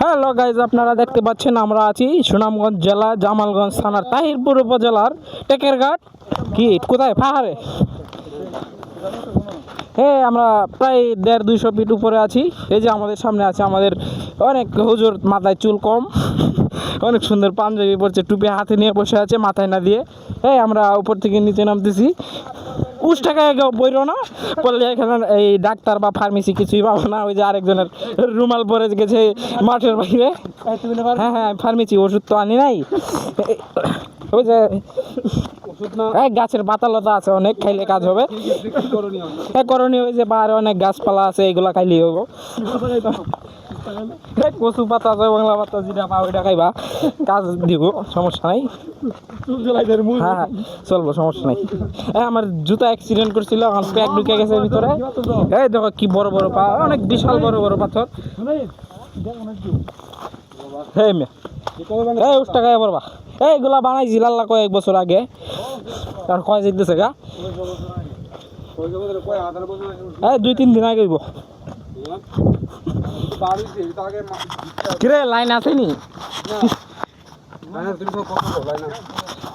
Hello guys, আপনারা দেখতে পাচ্ছেন, আমরা আছি সুনামগঞ্জ জেলা, জামালগঞ্জ থানার তাহিরপুর উপজেলার টেকেরঘাট। কি, কোথায়? পাহাড়ে? হ্যাঁ আমরা প্রায় দেড় দুইশো ফিট উপরে আছি। এই যে আমাদের সামনে আছে আমাদের অনেক হুজুর, মাথায় চুল কম। অনেক সুন্দর পাঞ্জাবি পড়ছে টুপি হাতে নিয়ে বসে আছে, মাথায় না দিয়ে। এই, আমরা উপর থেকে নিচে নামতেছি। উস টাকায় বইরো না? পড়লে এখানে এই ডাক্তার বা ফার্মেসি কিছুই পাবো না, ওই যে আরেকজনের রুমাল পরে গেছে মাঠের বাইরে। হ্যাঁ হ্যাঁ ফার্মেসি ওষুধ তো আনি নাই। ওই যে গাছের পাতা লতা আছে, অনেক খাইলে কাজ হবে। করণীয়, ওই যে বাইরে অনেক গাছপালা আছে, এগুলা খাইলেই হব। কচু পাতা আছে বাংলা পাতা যেটা পাও ওইটা খাইবা। কাজ দিব সমস্যা নাই। হ্যাঁ হ্যাঁ চলবো সমস্যা নাই। এই আমার জুতা অ্যাক্সিডেন্ট করছিল আমার প্যাক ঢুকে গেছে ভিতরে। এই দেখো কি বড় বড় পা অনেক বিশাল বড় বড় পাথর। হ্যাঁ মে এই উস টাকায় পড়বা। এইগুলা বানাইছি লাল্লা কয়েক বছর আগে। আর কয় যেতেছে গা? এই দুই তিন দিন আগে কিরে লাইন আসেনি?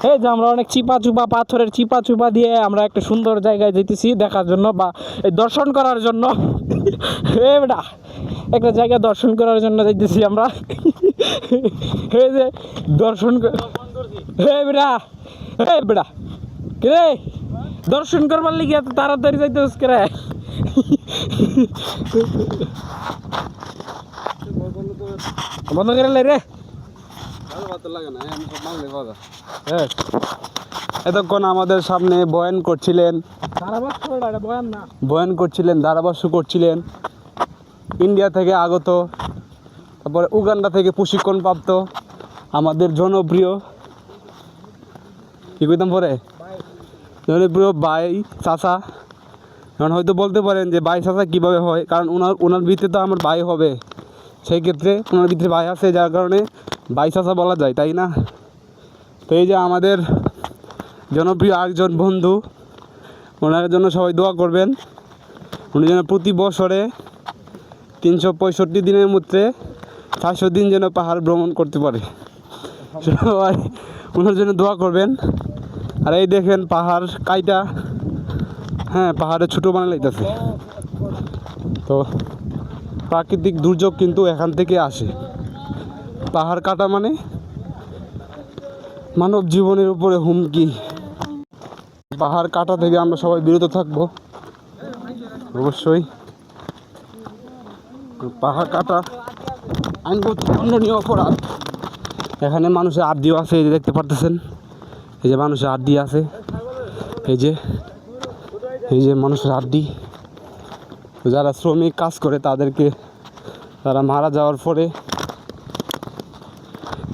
এই যে আমরা অনেক চিপা চুপা পাথরের চিপা চুপা দিয়ে আমরা একটা সুন্দর জায়গায় যেতেছি দেখার জন্য বা এই দর্শন করার জন্য। এ বেটা একটা জায়গা দর্শন করার জন্য যাইতেছি আমরা। এই যে দর্শন হে বেটা হে বেটা কিরে দর্শন করবার লিগে এত তাড়াতাড়ি যাইতে রে বন্ধ লাই রে। এতক্ষণ আমাদের সামনে বয়ান করছিলেন। বয়ান করছিলেন, ধারাভাষ্য করছিলেন। ইন্ডিয়া থেকে আগত, তারপরে উগান্ডা থেকে প্রশিক্ষণ প্রাপ্ত আমাদের জনপ্রিয়, কি কইতাম পরে? জনপ্রিয় বাই চাচা। কারণ হয়তো বলতে পারেন যে বাই চাচা কীভাবে হয়? কারণ ওনার ওনার ভিতরে তো আমার ভাই হবে। সেই ক্ষেত্রে ওনার ভিতরে ভাই আছে, যার কারণে বাই চাচা বলা যায়, তাই না? তো এই যে আমাদের জনপ্রিয় আরেকজন বন্ধু, ওনার জন্য সবাই দোয়া করবেন। উনি যেন প্রতি বছরে তিনশো পঁয়ষট্টি দিনের মধ্যে চারশো দিন যেন পাহাড় ভ্রমণ করতে পারে। সবাই ওনার জন্য দোয়া করবেন। আর এই দেখেন পাহাড় কাইটা। হ্যাঁ পাহাড়ে ছোটো বানা লাগতেছে তো প্রাকৃতিক দুর্যোগ কিন্তু এখান থেকে আসে। পাহাড় কাটা মানে মানব জীবনের উপরে হুমকি। পাহাড় কাটা থেকে আমরা সবাই বিরত থাকব। অবশ্যই। পাহাড় কাটা আইনগত দণ্ডনীয় অপরাধ। এখানে মানুষের আড্ডিও আছে, এই যে দেখতে পারতেছেন। এই যে মানুষের আড্ডি আছে। এই যে এই যে মানুষের আড্ডি যারা শ্রমিক কাজ করে তাদেরকে তারা মারা যাওয়ার পরে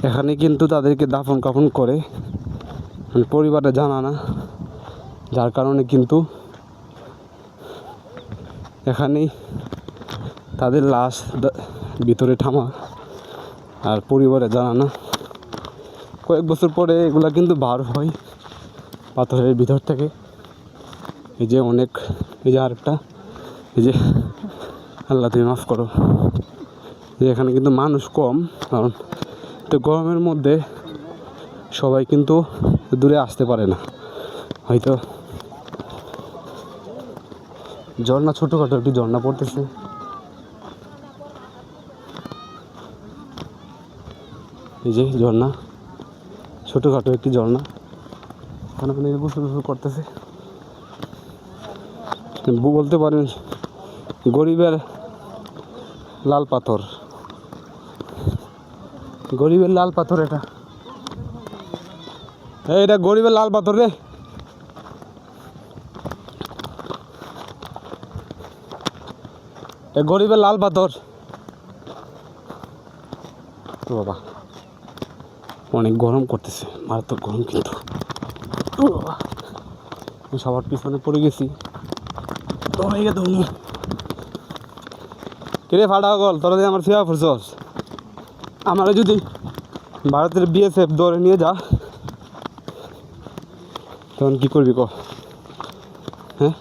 এখানে কিন্তু তাদেরকে দাফন কাফন করে। মানে পরিবারে জানা না, যার কারণে কিন্তু এখানেই তাদের লাশ ভিতরে ঠামা আর পরিবারে জানা না। কয়েক বছর পরে এগুলা কিন্তু বার হয় পাথরের ভিতর থেকে। এই যে অনেক, এই যে আরেকটা, এই যে আল্লাহ তুমি মাফ করো। যে এখানে কিন্তু মানুষ কম, কারণ তো গরমের মধ্যে সবাই কিন্তু দূরে আসতে পারে না। হয়তো ঝর্ণা ছোটোখাটো একটু ঝর্ণা পড়তেছে। এই যে ঝর্ণা, ছোটোখাটো একটি ঝর্ণা। ওখানে গোসল গোসল করতেছে। বলতে পারেন গরিবের লাল পাথর। গরিবের লাল পাথর এটা। এটা গরিবের লাল পাথর রে। গরিবের লাল পাথর। ও বাবা, অনেক গরম করতেছে, মারাত্মক গরম কিন্তু। বাবা সবার পিছনে পড়ে গেছি। কিরে ফাটা গল তোরা দিয়ে আমার সেবা ফুরছস। আমার যদি ভারতের বিএসএফ দৌড়ে নিয়ে যা, তখন কি করবি ক? হ্যাঁ?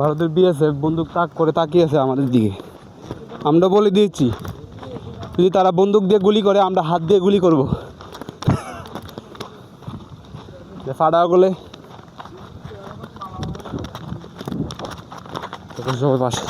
ভারতের বিএসএফ বন্দুক তাক করে তাকিয়ে আছে আমাদের দিকে। আমরা বলে দিয়েছি যদি তারা বন্দুক দিয়ে গুলি করে, আমরা হাত দিয়ে গুলি করব। ফাটা গলে। সবাই পাশে